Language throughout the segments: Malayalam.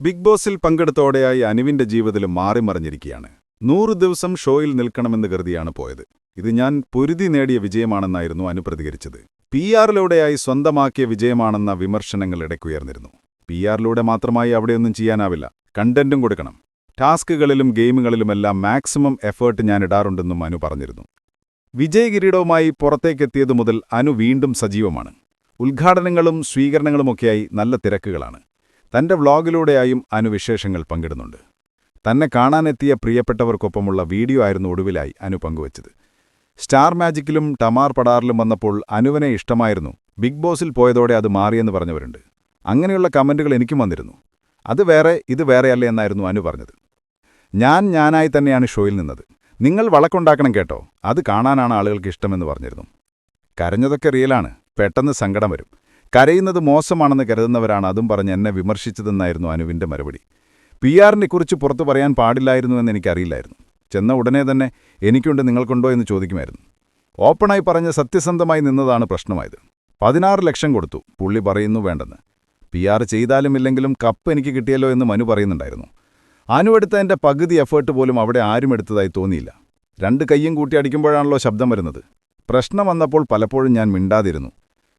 ബിഗ് ബോസിൽ പങ്കെടുത്തോടെയായി അനുവിന്റെ ജീവിതത്തിൽ മാറിമറിഞ്ഞിരിക്കുകയാണ് നൂറ് ദിവസം ഷോയിൽ നിൽക്കണമെന്ന് കരുതിയാണ് പോയത്. ഇത് ഞാൻ പൊരുതി നേടിയ വിജയമാണെന്നായിരുന്നു അനു പ്രതികരിച്ചത്. പി ആറിലൂടെയായി സ്വന്തമാക്കിയ വിജയമാണെന്ന വിമർശനങ്ങൾ ഇടയ്ക്കുയർന്നിരുന്നു. പി ആറിലൂടെ മാത്രമായി അവിടെയൊന്നും ചെയ്യാനാവില്ല. കണ്ടന്റും കൊടുക്കണം. ടാസ്കുകളിലും ഗെയിമുകളിലുമെല്ലാം മാക്സിമം എഫേർട്ട് ഞാൻ ഇടാറുണ്ടെന്നും അനു പറഞ്ഞിരുന്നു. വിജയകിരീടവുമായി പുറത്തേക്കെത്തിയതു മുതൽ അനു വീണ്ടും സജീവമാണ്. ഉദ്ഘാടനങ്ങളും സ്വീകരണങ്ങളുമൊക്കെയായി നല്ല തിരക്കുകളാണ്. തന്റെ വ്ളോഗിലൂടെയായും അനു വിശേഷങ്ങൾ പങ്കിടുന്നുണ്ട്. തന്നെ കാണാനെത്തിയ പ്രിയപ്പെട്ടവർക്കൊപ്പമുള്ള വീഡിയോ ആയിരുന്നു ഒടുവിലായി അനു പങ്കുവച്ചത്. സ്റ്റാർ മാജിക്കിലും ടമാർ പടാറിലും വന്നപ്പോൾ അനുവിനെ ഇഷ്ടമായിരുന്നു. ബിഗ് ബോസിൽ പോയതോടെ അത് മാറിയെന്ന് പറഞ്ഞവരുണ്ട്. അങ്ങനെയുള്ള കമന്റുകൾ എനിക്കും വന്നിരുന്നു. അത് വേറെ ഇത് വേറെയല്ല എന്നായിരുന്നു അനു പറഞ്ഞത്. ഞാൻ ഞാനായി തന്നെയാണ് ഷോയിൽ നിന്നത്. നിങ്ങൾ വളക്കുണ്ടാക്കണം കേട്ടോ. അത് കാണാനാണ് ആളുകൾക്ക് ഇഷ്ടമെന്ന് പറഞ്ഞിരുന്നു. കരഞ്ഞതൊക്കെ റിയലാണ് പെട്ടെന്ന് സങ്കടം വരും. കരയുന്നത് മോശമാണെന്ന് കരുതുന്നവരാണ് അതും പറഞ്ഞ് എന്നെ വിമർശിച്ചതെന്നായിരുന്നു അനുവിന്റെ മറുപടി. പി ആറിനെ കുറിച്ച് പുറത്തു പറയാൻ പാടില്ലായിരുന്നു എന്ന് എനിക്കറിയില്ലായിരുന്നു. ചെന്ന ഉടനെ തന്നെ എനിക്കുണ്ട് നിങ്ങൾക്കുണ്ടോ എന്ന് ചോദിക്കുമായിരുന്നു. ഓപ്പണായി പറഞ്ഞ് സത്യസന്ധമായി നിന്നതാണ് പ്രശ്നമായത്. പതിനാറ് ലക്ഷം കൊടുത്തു. പുള്ളി പറയുന്നു വേണ്ടെന്ന്. പി ആർ ചെയ്താലും ഇല്ലെങ്കിലും കപ്പ് എനിക്ക് കിട്ടിയല്ലോ എന്ന് മനു പറയുന്നുണ്ടായിരുന്നു. അനു എടുത്തതിന്റെ പകുതി എഫേർട്ട് പോലും അവിടെ ആരും എടുത്തതായി തോന്നിയില്ല. രണ്ട് കയ്യും കൂട്ടി അടിക്കുമ്പോഴാണല്ലോ ശബ്ദം വരുന്നത്. പ്രശ്നം വന്നപ്പോൾ പലപ്പോഴും ഞാൻ മിണ്ടാതിരുന്നു.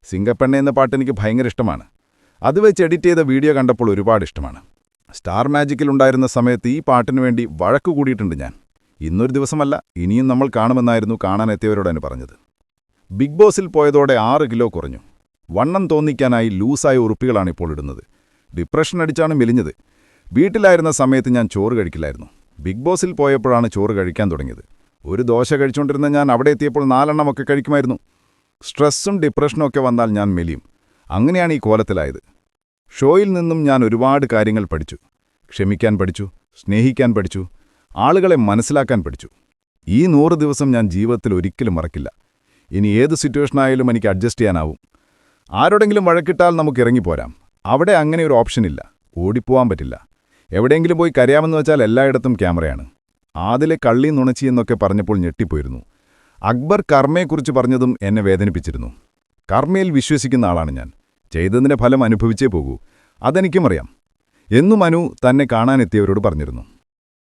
സിംഗപ്പെണ്ണ എന്ന പാട്ട് എനിക്ക് ഭയങ്കര ഇഷ്ടമാണ്. അത് വെച്ച് എഡിറ്റ് ചെയ്ത വീഡിയോ കണ്ടപ്പോൾ ഒരുപാട് ഇഷ്ടമാണ്. സ്റ്റാർ മാജിക്കിൽ ഉണ്ടായിരുന്ന സമയത്ത് ഈ പാട്ടിന് വേണ്ടി വഴക്ക് കൂടിയിട്ടുണ്ട് ഞാൻ. ഇന്നൊരു ദിവസമല്ല ഇനിയും നമ്മൾ കാണുമെന്നായിരുന്നു കാണാൻ എത്തിയവരോടാണ് പറഞ്ഞത്. ബിഗ് ബോസിൽ പോയതോടെ ആറ് കിലോ കുറഞ്ഞു. വണ്ണം തോന്നിക്കാനായി ലൂസായ ഉറുപ്പികളാണ് ഇപ്പോൾ ഇടുന്നത്. ഡിപ്രഷൻ അടിച്ചാണ് മെലിഞ്ഞത്. വീട്ടിലായിരുന്ന സമയത്ത് ഞാൻ ചോറ് കഴിക്കില്ലായിരുന്നു. ബിഗ് ബോസിൽ പോയപ്പോഴാണ് ചോറ് കഴിക്കാൻ തുടങ്ങിയത്. ഒരു ദോശ കഴിച്ചുകൊണ്ടിരുന്ന ഞാൻ അവിടെ എത്തിയപ്പോൾ നാലെണ്ണമൊക്കെ കഴിക്കുമായിരുന്നു. സ്ട്രെസ്സും ഡിപ്രഷനും ഒക്കെ വന്നാൽ ഞാൻ മെലിയും. അങ്ങനെയാണ് ഈ കോലത്തിലായത്. ഷോയിൽ നിന്നും ഞാൻ ഒരുപാട് കാര്യങ്ങൾ പഠിച്ചു. ക്ഷമിക്കാൻ പഠിച്ചു സ്നേഹിക്കാൻ പഠിച്ചു ആളുകളെ മനസ്സിലാക്കാൻ പഠിച്ചു. ഈ നൂറ് ദിവസം ഞാൻ ജീവിതത്തിൽ ഒരിക്കലും മറക്കില്ല. ഇനി ഏത് സിറ്റുവേഷനായാലും എനിക്ക് അഡ്ജസ്റ്റ് ചെയ്യാനാവും. ആരോടെങ്കിലും വഴക്കിട്ടാൽ നമുക്ക് ഇറങ്ങിപ്പോരാം അവിടെ അങ്ങനെ ഒരു ഓപ്ഷൻ ഓപ്ഷനില്ല ഓടിപ്പോവാൻ പറ്റില്ല. എവിടെയെങ്കിലും പോയി കരയാമെന്ന് വെച്ചാൽ എല്ലായിടത്തും ക്യാമറയാണ്. ആദിലെ കള്ളി നുണച്ചി എന്നൊക്കെ പറഞ്ഞപ്പോൾ ഞെട്ടിപ്പോയിരുന്നു. അക്ബർ കർമ്മയെക്കുറിച്ച് പറഞ്ഞതും എന്നെ വേദനിപ്പിച്ചിരുന്നു. കർമ്മയിൽ വിശ്വസിക്കുന്ന ആളാണ് ഞാൻ. ചെയ്തതിന്റെ ഫലം അനുഭവിച്ചേ പോകൂ. അതെനിക്കും അറിയാം. എന്നും അനു തന്നെ കാണാനെത്തിയവരോട് പറഞ്ഞിരുന്നു.